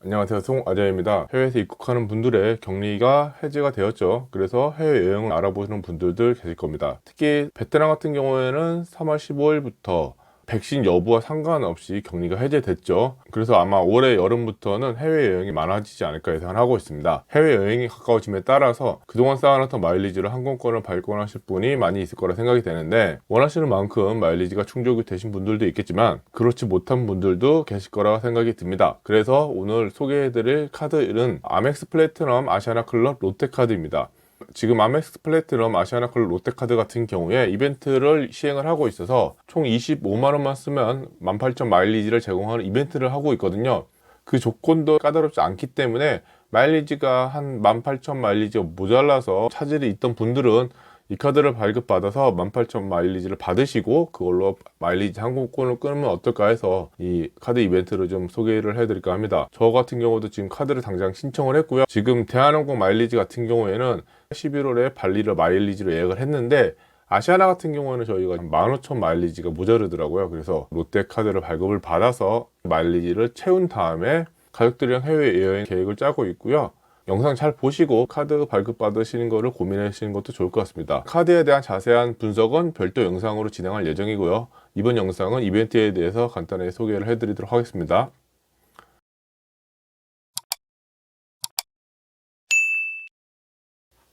안녕하세요. 송아재입니다. 해외에서 입국하는 분들의 격리가 해제가 되었죠. 그래서 해외여행을 알아보시는 분들도 계실 겁니다. 특히 베트남 같은 경우에는 3월 15일부터 백신 여부와 상관없이 격리가 해제됐죠. 그래서 아마 올해 여름부터는 해외여행이 많아지지 않을까 예상하고 있습니다. 해외여행이 가까워짐에 따라서 그동안 쌓아놨던 마일리지를 항공권을 발권하실 분이 많이 있을 거라 생각이 되는데 원하시는 만큼 마일리지가 충족이 되신 분들도 있겠지만 그렇지 못한 분들도 계실 거라 생각이 듭니다. 그래서 오늘 소개해드릴 카드는 아멕스 플래티넘 아시아나 클럽 롯데카드입니다. 지금 아멕스 플래티넘 아시아나클럽 롯데카드 같은 경우에 이벤트를 시행을 하고 있어서 총 25만 원만 쓰면 18,000 마일리지를 제공하는 이벤트를 하고 있거든요. 그 조건도 까다롭지 않기 때문에 마일리지가 한 18,000 마일리지가 모자라서 차질이 있던 분들은 이 카드를 발급받아서 18,000 마일리지를 받으시고 그걸로 마일리지 항공권을 끊으면 어떨까 해서 이 카드 이벤트를 좀 소개를 해드릴까 합니다. 저 같은 경우도 지금 카드를 당장 신청을 했고요. 지금 대한항공 마일리지 같은 경우에는 11월에 발리를 마일리지로 예약을 했는데 아시아나 같은 경우는 저희가 15,000 마일리지가 모자르더라고요. 그래서 롯데카드를 발급을 받아서 마일리지를 채운 다음에 가족들이랑 해외여행 계획을 짜고 있고요. 영상 잘 보시고 카드 발급 받으시는 거를 고민하시는 것도 좋을 것 같습니다. 카드에 대한 자세한 분석은 별도 영상으로 진행할 예정이고요. 이번 영상은 이벤트에 대해서 간단하게 소개를 해드리도록 하겠습니다.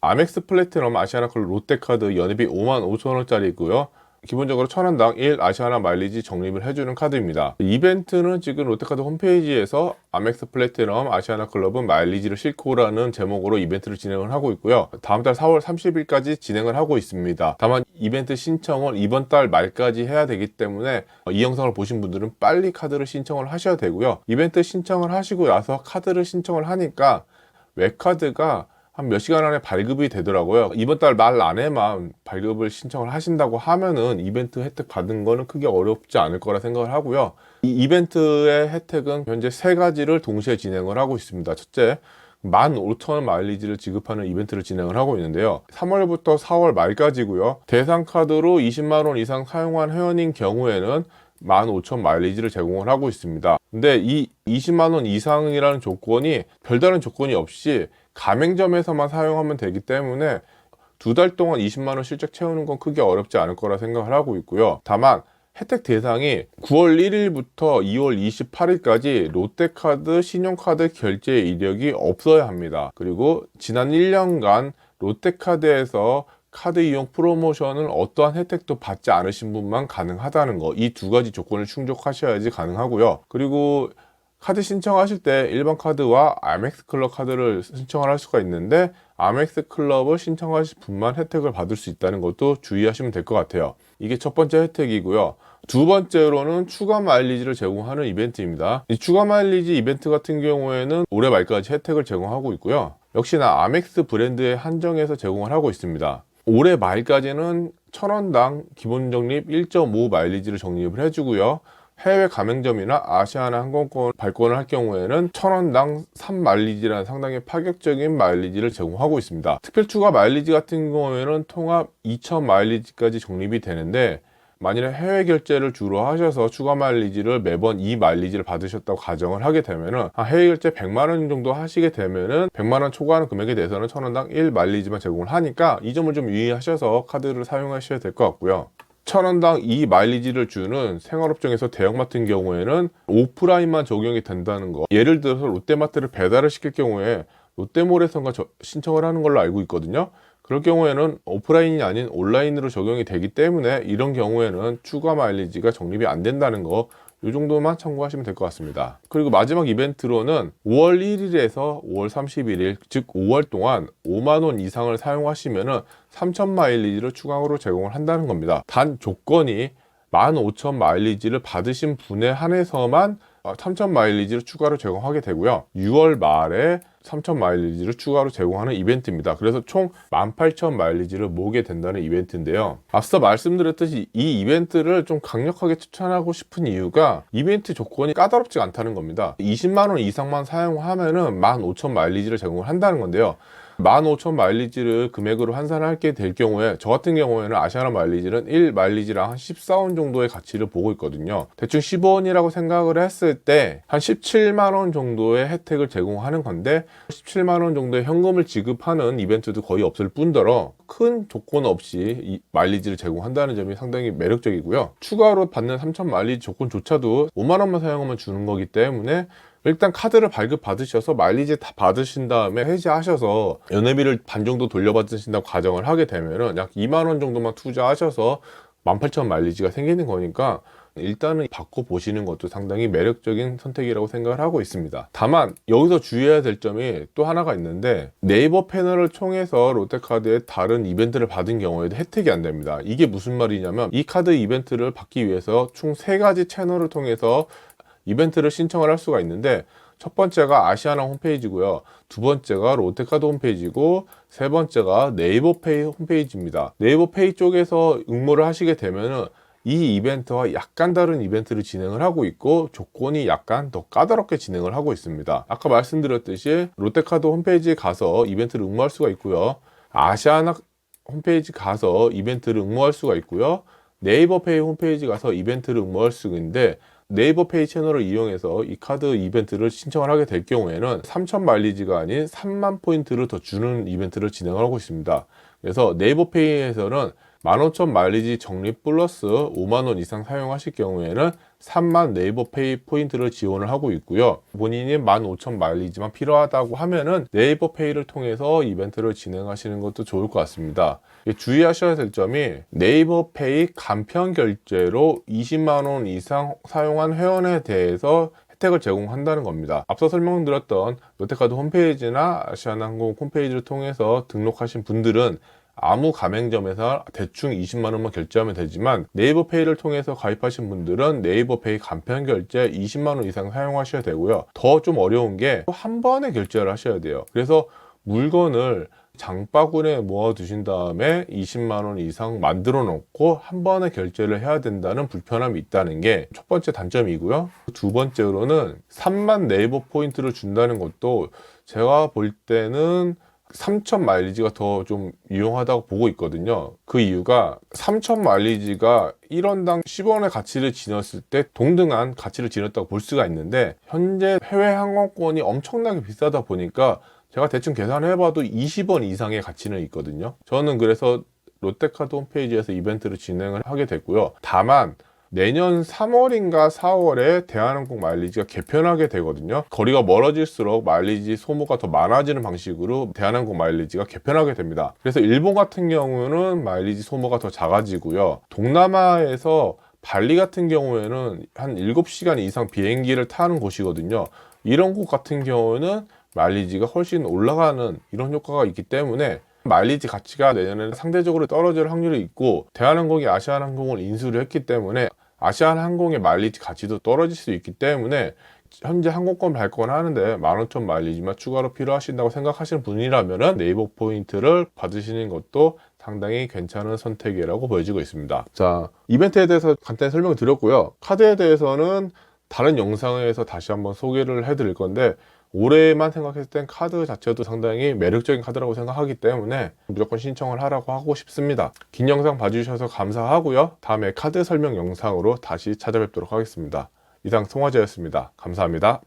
아멕스 플래티넘 아시아나클 롯데카드 연회비 5만 5천 원짜리고요. 기본적으로 천원당 1 아시아나 마일리지 적립을 해주는 카드입니다. 이벤트는 지금 롯데카드 홈페이지에서 아멕스 플래티넘 아시아나 클럽은 마일리지를 싣고라는 제목으로 이벤트를 진행을 하고 있고요. 다음 달 4월 30일까지 진행을 하고 있습니다. 다만 이벤트 신청을 이번 달 말까지 해야 되기 때문에 이 영상을 보신 분들은 빨리 카드를 신청을 하셔야 되고요. 이벤트 신청을 하시고 나서 카드를 신청을 하니까 웹카드가 한 몇 시간 안에 발급이 되더라고요. 이번 달 말 안에만 발급을 신청을 하신다고 하면은 이벤트 혜택 받은 거는 크게 어렵지 않을 거라 생각을 하고요. 이 이벤트의 혜택은 현재 세 가지를 동시에 진행을 하고 있습니다. 첫째, 15,000원 마일리지를 지급하는 이벤트를 진행을 하고 있는데요. 3월부터 4월 말까지고요. 대상 카드로 20만 원 이상 사용한 회원인 경우에는 15,000 마일리지를 제공을 하고 있습니다. 근데 이 20만 원 이상이라는 조건이 별다른 조건이 없이 가맹점에서만 사용하면 되기 때문에 두 달 동안 20만 원 실적 채우는 건 크게 어렵지 않을 거라 생각을 하고 있고요. 다만 혜택 대상이 9월 1일부터 2월 28일까지 롯데카드 신용카드 결제 이력이 없어야 합니다. 그리고 지난 1년간 롯데카드에서 카드 이용 프로모션을 어떠한 혜택도 받지 않으신 분만 가능하다는 거. 이 두 가지 조건을 충족하셔야지 가능하고요. 그리고 카드 신청하실 때 일반 카드와 아멕스 클럽 카드를 신청을 할 수가 있는데 아멕스 클럽을 신청하실 분만 혜택을 받을 수 있다는 것도 주의하시면 될 것 같아요. 이게 첫 번째 혜택이고요. 두 번째로는 추가 마일리지를 제공하는 이벤트입니다. 이 추가 마일리지 이벤트 같은 경우에는 올해 말까지 혜택을 제공하고 있고요. 역시나 아멕스 브랜드에 한정해서 제공을 하고 있습니다. 올해 말까지는 1000원당 기본 적립 1.5 마일리지를 적립을 해주고요. 해외 가맹점이나 아시아나 항공권 발권을 할 경우에는 1000원당 3마일리지라는 상당히 파격적인 마일리지를 제공하고 있습니다. 특별 추가 마일리지 같은 경우에는 통합 2000 마일리지까지 적립이 되는데 만일에 해외 결제를 주로 하셔서 추가 마일리지를 매번 이 마일리지를 받으셨다고 가정을 하게 되면은 한 해외 결제 100만 원 정도 하시게 되면은 100만 원 초과하는 금액에 대해서는 1000원당 1 마일리지만 제공을 하니까 이 점을 좀 유의하셔서 카드를 사용하셔야 될 것 같고요. 천원당 이 마일리지를 주는 생활업종에서 대형마트인 경우에는 오프라인만 적용이 된다는 거. 예를 들어서 롯데마트를 배달을 시킬 경우에 롯데몰에선가 신청을 하는 걸로 알고 있거든요. 그럴 경우에는 오프라인이 아닌 온라인으로 적용이 되기 때문에 이런 경우에는 추가 마일리지가 적립이 안 된다는 거. 이 정도만 참고하시면 될 것 같습니다. 그리고 마지막 이벤트로는 5월 1일에서 5월 31일, 즉 5월 동안 5만원 이상을 사용하시면은 3,000 마일리지를 추가로 제공을 한다는 겁니다. 단 조건이 15,000 마일리지를 받으신 분에 한해서만 3,000 마일리지를 추가로 제공하게 되고요. 6월 말에 3,000 마일리지를 추가로 제공하는 이벤트입니다. 그래서 총 18,000 마일리지를 모으게 된다는 이벤트인데요. 앞서 말씀드렸듯이 이 이벤트를 좀 강력하게 추천하고 싶은 이유가 이벤트 조건이 까다롭지 않다는 겁니다. 20만 원 이상만 사용하면은 15,000 마일리지를 제공을 한다는 건데요. 15,000 마일리지를 금액으로 환산하게 될 경우에 저 같은 경우에는 아시아나 마일리지는 1 마일리지랑 한 14원 정도의 가치를 보고 있거든요. 대충 15원이라고 생각을 했을 때 한 17만 원 정도의 혜택을 제공하는 건데 17만 원 정도의 현금을 지급하는 이벤트도 거의 없을 뿐더러 큰 조건 없이 이 마일리지를 제공한다는 점이 상당히 매력적이고요. 추가로 받는 3,000 마일리지 조건조차도 5만 원만 사용하면 주는 거기 때문에 일단 카드를 발급 받으셔서 마일리지 다 받으신 다음에 해지하셔서 연회비를 반 정도 돌려받으신다고 가정을 하게 되면은 약 2만 원 정도만 투자하셔서 18,000 마일리지가 생기는 거니까 일단은 바꿔 보시는 것도 상당히 매력적인 선택이라고 생각을 하고 있습니다. 다만 여기서 주의해야 될 점이 또 하나가 있는데 네이버 패널을 통해서 롯데카드의 다른 이벤트를 받은 경우에도 혜택이 안 됩니다. 이게 무슨 말이냐면 이 카드 이벤트를 받기 위해서 총 세 가지 채널을 통해서 이벤트를 신청을 할 수가 있는데 첫 번째가 아시아나 홈페이지고요. 두 번째가 롯데카드 홈페이지고 세 번째가 네이버페이 홈페이지입니다. 네이버페이 쪽에서 응모를 하시게 되면은 이 이벤트와 약간 다른 이벤트를 진행을 하고 있고 조건이 약간 더 까다롭게 진행을 하고 있습니다. 아까 말씀드렸듯이 롯데카드 홈페이지에 가서 이벤트를 응모할 수가 있고요. 아시아나 홈페이지 가서 이벤트를 응모할 수가 있고요. 네이버페이 홈페이지 가서 이벤트를 응모할 수가 있는데 네이버 페이 채널을 이용해서 이 카드 이벤트를 신청을 하게 될 경우에는 3천 마일리지가 아닌 3만 포인트를 더 주는 이벤트를 진행하고 있습니다. 그래서 네이버 페이에서는 15,000 마일리지 적립 플러스 5만원 이상 사용하실 경우에는 3만 네이버 페이 포인트를 지원을 하고 있고요. 본인이 15,000 마일리지만 필요하다고 하면은 네이버 페이를 통해서 이벤트를 진행하시는 것도 좋을 것 같습니다. 주의하셔야 될 점이 네이버 페이 간편 결제로 20만원 이상 사용한 회원에 대해서 혜택을 제공한다는 겁니다. 앞서 설명드렸던 롯데카드 홈페이지나 아시아나항공 홈페이지를 통해서 등록하신 분들은 아무 가맹점에서 대충 20만 원만 결제하면 되지만 네이버 페이를 통해서 가입하신 분들은 네이버 페이 간편 결제 20만 원 이상 사용하셔야 되고요. 더 좀 어려운 게 한 번에 결제를 하셔야 돼요. 그래서 물건을 장바구니에 모아 두신 다음에 20만 원 이상 만들어 놓고 한 번에 결제를 해야 된다는 불편함이 있다는 게 첫 번째 단점이고요. 두 번째로는 3만 네이버 포인트를 준다는 것도 제가 볼 때는 3천 마일리지가 더 좀 유용하다고 보고 있거든요. 그 이유가 3천 마일리지가 1원당 10원의 가치를 지녔을 때 동등한 가치를 지녔다고 볼 수가 있는데 현재 해외 항공권이 엄청나게 비싸다 보니까 제가 대충 계산해봐도 20원 이상의 가치는 있거든요. 저는 그래서 롯데카드 홈페이지에서 이벤트를 진행을 하게 됐고요. 다만 내년 3월인가 4월에 대한항공 마일리지가 개편하게 되거든요. 거리가 멀어질수록 마일리지 소모가 더 많아지는 방식으로 대한항공 마일리지가 개편하게 됩니다. 그래서 일본 같은 경우는 마일리지 소모가 더 작아지고요. 동남아에서 발리 같은 경우에는 한 7시간 이상 비행기를 타는 곳이거든요. 이런 곳 같은 경우는 마일리지가 훨씬 올라가는 이런 효과가 있기 때문에 마일리지 가치가 내년에는 상대적으로 떨어질 확률이 있고 대한항공이 아시아나항공을 인수를 했기 때문에 아시아나항공의 마일리지 가치도 떨어질 수 있기 때문에 현재 항공권 발권 하는데 15,000 마일리지만 추가로 필요하신다고 생각하시는 분이라면 네이버 포인트를 받으시는 것도 상당히 괜찮은 선택이라고 보여지고 있습니다. 자, 이벤트에 대해서 간단히 설명을 드렸고요. 카드에 대해서는 다른 영상에서 다시 한번 소개를 해드릴 건데 올해만 생각했을 땐 카드 자체도 상당히 매력적인 카드라고 생각하기 때문에 무조건 신청을 하라고 하고 싶습니다. 긴 영상 봐주셔서 감사하고요. 다음에 카드 설명 영상으로 다시 찾아뵙도록 하겠습니다. 이상 송화제였습니다. 감사합니다.